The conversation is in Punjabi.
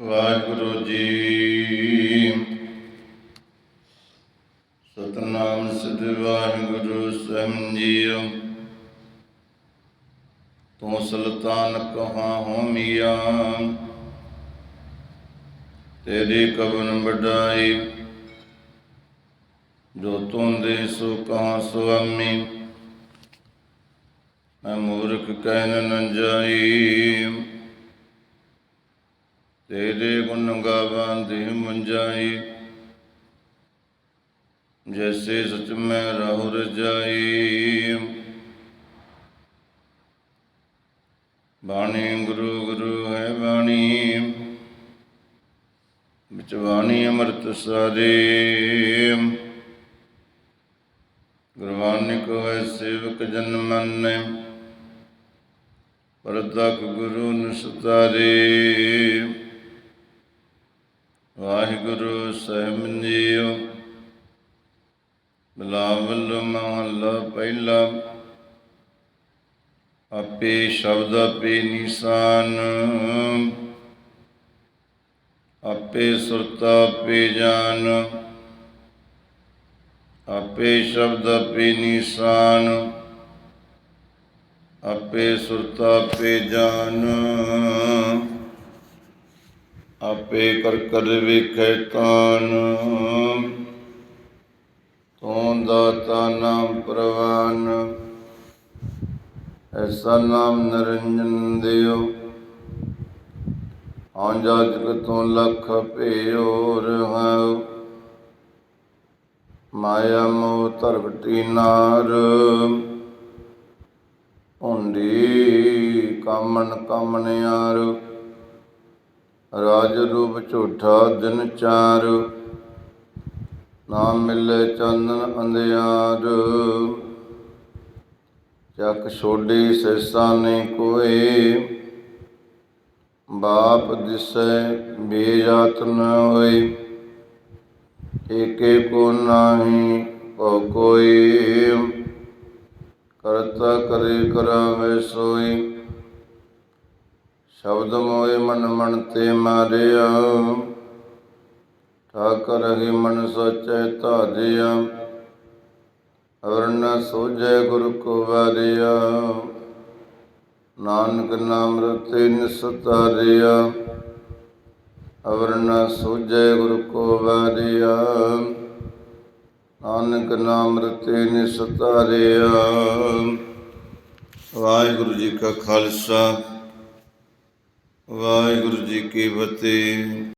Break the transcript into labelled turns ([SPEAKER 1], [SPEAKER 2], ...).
[SPEAKER 1] ਵਾਹਿਗੁਰੂ ਜੀ। ਸਤਨਾਮ ਸ੍ਰੀ ਵਾਹਿਗੁਰੂ ਸਾਹਿਬ ਜੀਓ। ਤੂੰ ਸੁਲਤਾਨ ਕਹਾ ਹੋਮੀਆ ਤੇਰੀ ਕਬਨ ਵਡਾਈ। ਜੋ ਤੂੰ ਦੇ ਸੋ ਕਹਾ ਸੁਆਮੀ। ਮੈਂ ਮੂਰਖ ਕਹਿਨ ਨ ਜਾਈ। ਤੇਰੇ ਗੁਣ ਗਾਵਾਂ ਦੀ ਮੁੰਜਾਈ ਜੈਸੇ ਸਚ ਮੈਂ ਰਹੂ ਰਜਾਈ ਬਾਣੀ ਗੁਰੂ ਗੁਰੂ ਹੈ ਬਾਣੀ, ਵਿੱਚ ਬਾਣੀ ਅੰਮ੍ਰਿਤ ਸਾਰੇ। ਗੁਰਬਾਣੀ ਕੋ ਹੈ ਸੇਵਕ ਜਨ ਮੰਨੈ ਪਰਦਕ ਗੁਰੂ ਨਿਸਤਾਰੇ ਵਾਹਿਗੁਰੂ ਸਾਹਿਬ ਜੀਓ ਬਲਾਵਲ ਮਹੱਲਾ ਪਹਿਲਾ। ਆਪੇ ਸ਼ਬਦ ਆਪੇ ਨਿਸ਼ਾਨ। ਆਪੇ ਸੁਰਤਾ ਆਪੇ ਜਾਨ। ਆਪੇ ਸ਼ਬਦ ਆਪੇ ਨਿਸ਼ਾਨ। ਆਪੇ ਸੁਰਤਾ ਆਪੇ ਜਾਨ। ਆਪੇ ਕਰ ਕਰ ਵੇਖੈ ਕਾਨ ਤੂੰ ਦਾਤਾ ਨਾਮ ਪ੍ਰਵਾਨ? ਐਸਾ ਨਾਮ ਨਰਿੰਜਨ ਦਿਓ। ਆਂਜਾ ਜਗ ਤੋਂ ਲਖ ਭੇਓ ਰਹਾਉ ਮਾਇਆ ਮੋਹ ਧਰਵਟੀ ਨਾਰ। ਹੁੰਦੀ ਕਾਮਨ ਕਾਮਨਿਆਰ ਰਾਜ ਰੂਪ ਝੂਠਾ ਦਿਨ ਚਾਰ, ਨਾਮ ਮਿਲੇ ਚੰਦਨ ਅੰਧਿਆਰ। ਚੱਕ ਛੋਡੀ ਸੈਸਾ ਨੇ ਕੋਏ ਬਾਪ ਦਿਸੈ ਬੇਜਾਤ ਨ ਹੋਏ ਏਕੇ ਕੋ ਨਾਹੀ ਕੋ ਕੋਈ, ਕਰਤਾ ਕਰੇ ਕਰਾਵੇ ਸੋਈ। ਸ਼ਬਦ ਮੋਏ ਮਨ ਮਨ ਤੇ ਮਾਰਿਆ। ਠਾਕਰ ਹੀ ਮਨ ਸੋਚੈ ਧਾਰਿਆ। ਅਵਰਣ ਸੋਜੈ ਗੁਰ ਕੋ ਵਾਰਿਆ। ਨਾਨਕ ਨਾਮ ਰਤੇ ਨਿਸਤਾਰਿਆ ਅਵਰਨਾ ਸੋਜੈ ਗੁਰ ਕੋ ਵਾਰਿਆ। ਨਾਨਕ ਨਾਮ ਰਤੇ ਨਿਸਤਾਰਿਆ ਵਾਹਿਗੁਰੂ ਜੀ ਕਾ ਖਾਲਸਾ। ਵਾਹਿਗੁਰੂ ਜੀ ਕੀ ਫਤਿਹ।